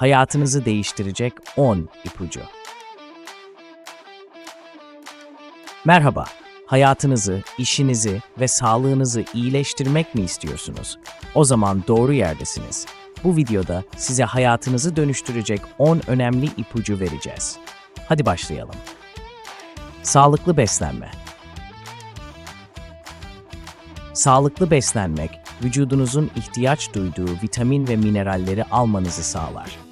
hayatınızı değiştirecek 10 ipucu. Merhaba, hayatınızı, işinizi ve sağlığınızı iyileştirmek mi istiyorsunuz? O zaman doğru yerdesiniz. Bu videoda size hayatınızı dönüştürecek 10 önemli ipucu vereceğiz. Hadi başlayalım. Sağlıklı beslenme. Sağlıklı beslenmek, vücudunuzun ihtiyaç duyduğu vitamin ve mineralleri almanızı sağlar.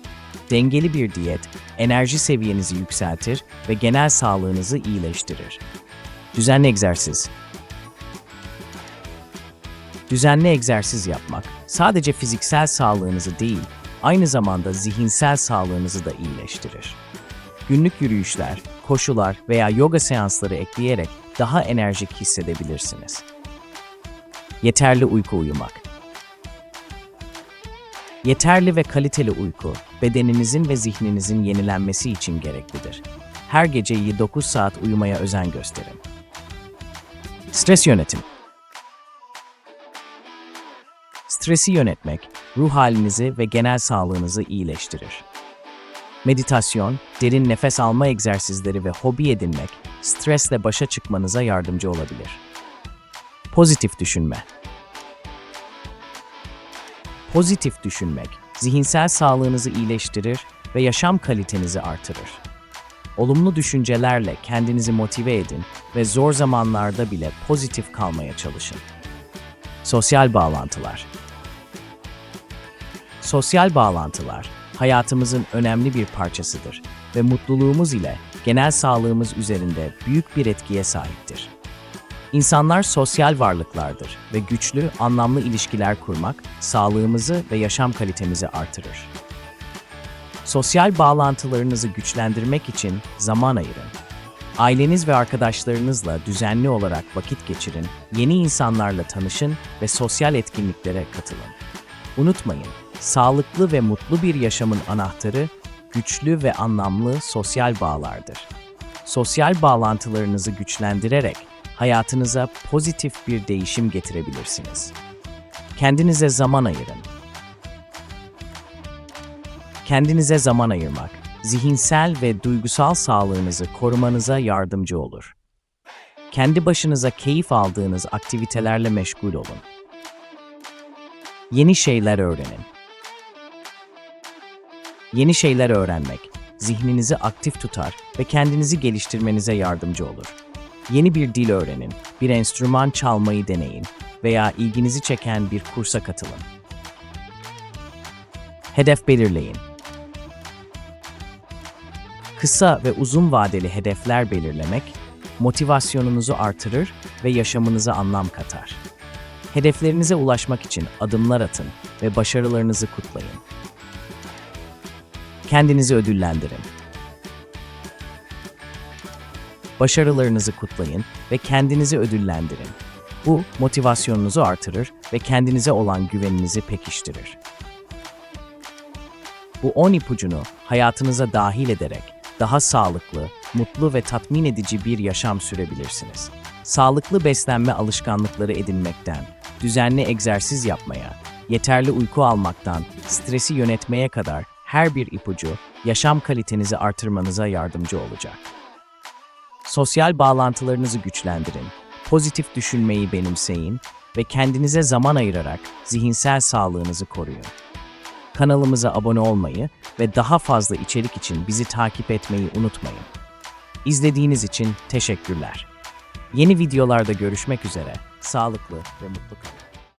Dengeli bir diyet, enerji seviyenizi yükseltir ve genel sağlığınızı iyileştirir. Düzenli egzersiz. Düzenli egzersiz yapmak, sadece fiziksel sağlığınızı değil, aynı zamanda zihinsel sağlığınızı da iyileştirir. Günlük yürüyüşler, koşular veya yoga seansları ekleyerek daha enerjik hissedebilirsiniz. Yeterli uyku uyumak. Yeterli ve kaliteli uyku, bedeninizin ve zihninizin yenilenmesi için gereklidir. Her gece iyi 9 saat uyumaya özen gösterin. Stres yönetim. Stresi yönetmek, ruh halinizi ve genel sağlığınızı iyileştirir. Meditasyon, derin nefes alma egzersizleri ve hobi edinmek, stresle başa çıkmanıza yardımcı olabilir. Pozitif düşünme. Pozitif düşünmek, zihinsel sağlığınızı iyileştirir ve yaşam kalitenizi artırır. Olumlu düşüncelerle kendinizi motive edin ve zor zamanlarda bile pozitif kalmaya çalışın. Sosyal bağlantılar. Sosyal bağlantılar hayatımızın önemli bir parçasıdır ve mutluluğumuz ile genel sağlığımız üzerinde büyük bir etkiye sahiptir. İnsanlar sosyal varlıklardır ve güçlü, anlamlı ilişkiler kurmak sağlığımızı ve yaşam kalitemizi artırır. Sosyal bağlantılarınızı güçlendirmek için zaman ayırın. Aileniz ve arkadaşlarınızla düzenli olarak vakit geçirin, yeni insanlarla tanışın ve sosyal etkinliklere katılın. Unutmayın, sağlıklı ve mutlu bir yaşamın anahtarı güçlü ve anlamlı sosyal bağlardır. Sosyal bağlantılarınızı güçlendirerek hayatınıza pozitif bir değişim getirebilirsiniz. Kendinize zaman ayırın. Kendinize zaman ayırmak, zihinsel ve duygusal sağlığınızı korumanıza yardımcı olur. Kendi başınıza keyif aldığınız aktivitelerle meşgul olun. Yeni şeyler öğrenin. Yeni şeyler öğrenmek, zihninizi aktif tutar ve kendinizi geliştirmenize yardımcı olur. Yeni bir dil öğrenin, bir enstrüman çalmayı deneyin veya ilginizi çeken bir kursa katılın. Hedef belirleyin. Kısa ve uzun vadeli hedefler belirlemek, motivasyonunuzu artırır ve yaşamınıza anlam katar. Hedeflerinize ulaşmak için adımlar atın ve başarılarınızı kutlayın. Kendinizi ödüllendirin. Başarılarınızı kutlayın ve kendinizi ödüllendirin. Bu motivasyonunuzu artırır ve kendinize olan güveninizi pekiştirir. Bu 10 ipucunu hayatınıza dahil ederek daha sağlıklı, mutlu ve tatmin edici bir yaşam sürebilirsiniz. Sağlıklı beslenme alışkanlıkları edinmekten, düzenli egzersiz yapmaya, yeterli uyku almaktan, stresi yönetmeye kadar her bir ipucu yaşam kalitenizi artırmanıza yardımcı olacak. Sosyal bağlantılarınızı güçlendirin, pozitif düşünmeyi benimseyin ve kendinize zaman ayırarak zihinsel sağlığınızı koruyun. Kanalımıza abone olmayı ve daha fazla içerik için bizi takip etmeyi unutmayın. İzlediğiniz için teşekkürler. Yeni videolarda görüşmek üzere. Sağlıklı ve mutlu kalın.